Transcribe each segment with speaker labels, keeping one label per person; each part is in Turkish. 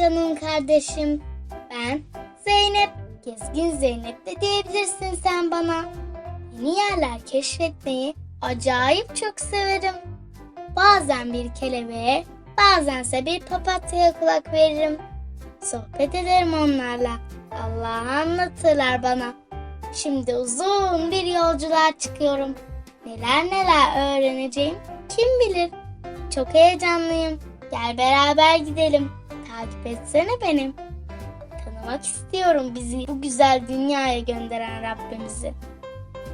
Speaker 1: canım kardeşim. Ben Zeynep. Gezgin Zeynep de diyebilirsin sen bana. Yeni yerler keşfetmeyi acayip çok severim. Bazen bir kelebeğe, bazense bir papatyaya kulak veririm. Sohbet ederim onlarla. Allah'ı anlatırlar bana. Şimdi uzun bir yolculuğa çıkıyorum. Neler neler öğreneceğim kim bilir. Çok heyecanlıyım. Gel beraber gidelim. Takip etsene benim. Tanımak istiyorum bizi bu güzel dünyaya gönderen Rabbimizi.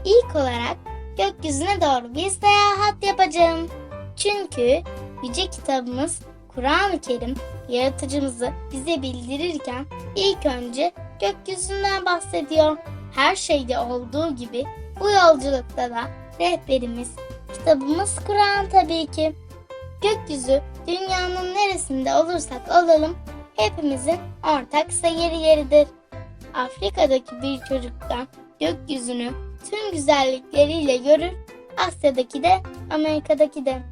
Speaker 1: İlk olarak gökyüzüne doğru bir seyahat yapacağım. Çünkü yüce kitabımız Kur'an-ı Kerim yaratıcımızı bize bildirirken ilk önce gökyüzünden bahsediyor. Her şeyde olduğu gibi bu yolculukta da rehberimiz, kitabımız Kur'an tabii ki. Gökyüzü dünyanın neresinde olursak olalım hepimizin ortak seyir yeridir. Afrika'daki bir çocuktan gökyüzünü tüm güzellikleriyle görür, Asya'daki de Amerika'daki de.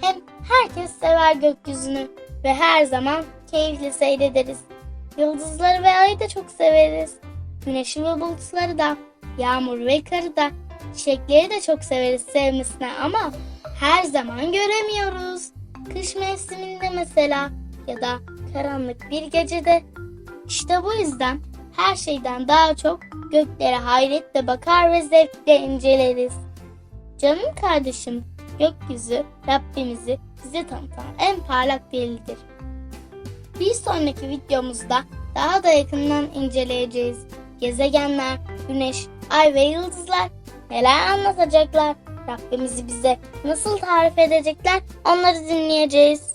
Speaker 1: Hem herkes sever gökyüzünü ve her zaman keyifli seyrederiz. Yıldızları ve ayı da çok severiz. Güneşi ve bulutları da, yağmur ve karı da, çiçekleri de çok severiz sevmesine ama her zaman göremiyoruz. Kış mevsiminde mesela ya da karanlık bir gecede. İşte bu yüzden her şeyden daha çok göklere hayretle bakar ve zevkle inceleriz. Canım kardeşim, gökyüzü Rabbimizi bize tanıtan en parlak delildir. Bir sonraki videomuzda daha da yakından inceleyeceğiz. Gezegenler, güneş, ay ve yıldızlar neler anlatacaklar? Rabbimizi bize nasıl tarif edecekler? Onları dinleyeceğiz.